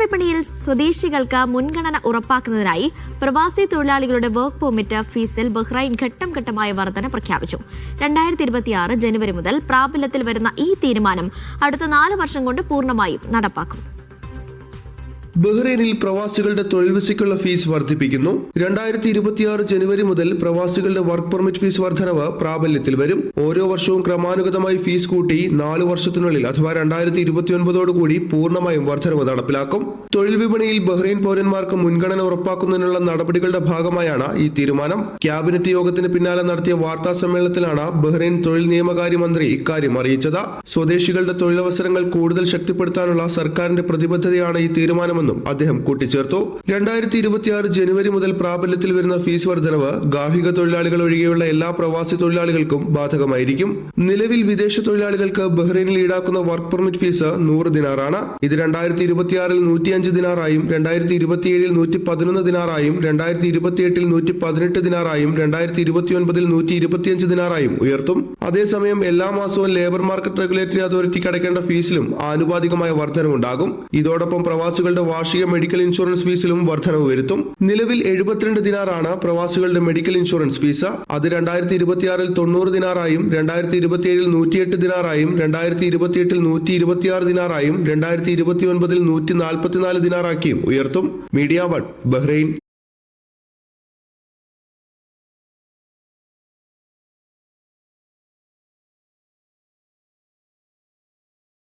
വിപണിയിൽ സ്വദേശികൾക്ക് മുൻഗണന ഉറപ്പാക്കുന്നതിനായി പ്രവാസി തൊഴിലാളികളുടെ വർക്ക് പെർമിറ്റ് ഫീസിൽ ബഹ്റൈൻ ഘട്ടം ഘട്ടമായ വർധന പ്രഖ്യാപിച്ചു. രണ്ടായിരത്തി ഇരുപത്തിയാറ് ജനുവരി മുതൽ പ്രാബല്യത്തിൽ വരുന്ന ഈ തീരുമാനം അടുത്ത നാല് വർഷം കൊണ്ട് പൂർണമായും നടപ്പാക്കും. ബഹ്റൈനിൽ പ്രവാസികളുടെ തൊഴിൽ വിസയ്ക്കുള്ള ഫീസ് വർദ്ധിപ്പിക്കുന്നു. രണ്ടായിരത്തി ഇരുപത്തിയാറ് ജനുവരി മുതൽ പ്രവാസികളുടെ വർക്ക് പെർമിറ്റ് ഫീസ് വർധനവ് പ്രാബല്യത്തിൽ വരും. ഓരോ വർഷവും ക്രമാനുഗതമായി ഫീസ് കൂട്ടി നാലു വർഷത്തിനുള്ളിൽ അഥവാ രണ്ടായിരത്തി ഇരുപത്തിയൊൻപതോടുകൂടി പൂർണമായും വർധനവ് നടപ്പിലാക്കും. തൊഴിൽ വിപണിയിൽ ബഹ്റൈൻ പൗരന്മാർക്ക് മുൻഗണന ഉറപ്പാക്കുന്നതിനുള്ള നടപടികളുടെ ഭാഗമായാണ് ഈ തീരുമാനം. ക്യാബിനറ്റ് യോഗത്തിന് പിന്നാലെ നടത്തിയ വാർത്താ സമ്മേളനത്തിലാണ് ബഹ്റൈൻ തൊഴിൽ നിയമകാര്യ മന്ത്രി ഇക്കാര്യം അറിയിച്ചത്. സ്വദേശികളുടെ തൊഴിലവസരങ്ങൾ കൂടുതൽ ശക്തിപ്പെടുത്താനുള്ള സർക്കാരിന്റെ പ്രതിബദ്ധതയാണ് ഈ തീരുമാനമെന്നും അദ്ദേഹം കൂട്ടിച്ചേർത്തു. രണ്ടായിരത്തി ഇരുപത്തിയാറ് ജനുവരി മുതൽ പ്രാബല്യത്തിൽ വരുന്ന ഫീസ് വർധനവ് ഗാർഹിക തൊഴിലാളികൾ ഒഴികെയുള്ള എല്ലാ പ്രവാസി തൊഴിലാളികൾക്കും ബാധകമായിരിക്കും. നിലവിൽ വിദേശ തൊഴിലാളികൾക്ക് ബഹ്റൈനിൽ ഈടാക്കുന്ന വർക്ക് പെർമിറ്റ് ഫീസ് നൂറ് ദിനാറാണ്. ഇത് രണ്ടായിരത്തി ഇരുപത്തിയാറിൽ നൂറ്റിയഞ്ച് ദിനാറായും രണ്ടായിരത്തി ഇരുപത്തിയേഴിൽ നൂറ്റി പതിനൊന്ന് ദിനാറായും രണ്ടായിരത്തി ഇരുപത്തിയെട്ടിൽ നൂറ്റി പതിനെട്ട് ദിനാറായും രണ്ടായിരത്തി ഇരുപത്തിയൊൻപതിൽ നൂറ്റി ഇരുപത്തിയഞ്ച് ദിനാറായും ഉയർത്തും. അതേസമയം എല്ലാ മാസവും ലേബർ മാർക്കറ്റ് റെഗുലേറ്ററി അതോറിറ്റിക്ക് അടയ്ക്കേണ്ട ഫീസിലും ആനുപാതികമായ വർധനവുണ്ടാകും. ഇതോടൊപ്പം പ്രവാസികളുടെ വാർഷിക മെഡിക്കൽ ഇൻഷുറൻസ് ഫീസിലും വർധനവ് വരുത്തും. നിലവിൽ എഴുപത്തിരണ്ട് ദിനാറാണ് പ്രവാസികളുടെ മെഡിക്കൽ ഇൻഷുറൻസ് ഫീസ്. അത് രണ്ടായിരത്തി ഇരുപത്തിയാറിൽ തൊണ്ണൂറ് ദിനാറായും രണ്ടായിരത്തി ഇരുപത്തിയേഴിൽ നൂറ്റിയെട്ട് ദിനാറായും രണ്ടായിരത്തി ഇരുപത്തിയെട്ടിൽ നൂറ്റി ഇരുപത്തിയാറ് ദിനാറായും രണ്ടായിരത്തി ഇരുപത്തിയൊൻപതിൽ നൂറ്റി നാൽപ്പത്തിനാല് ദിനാറാക്കിയും ഉയർത്തും. Media one Bahrain.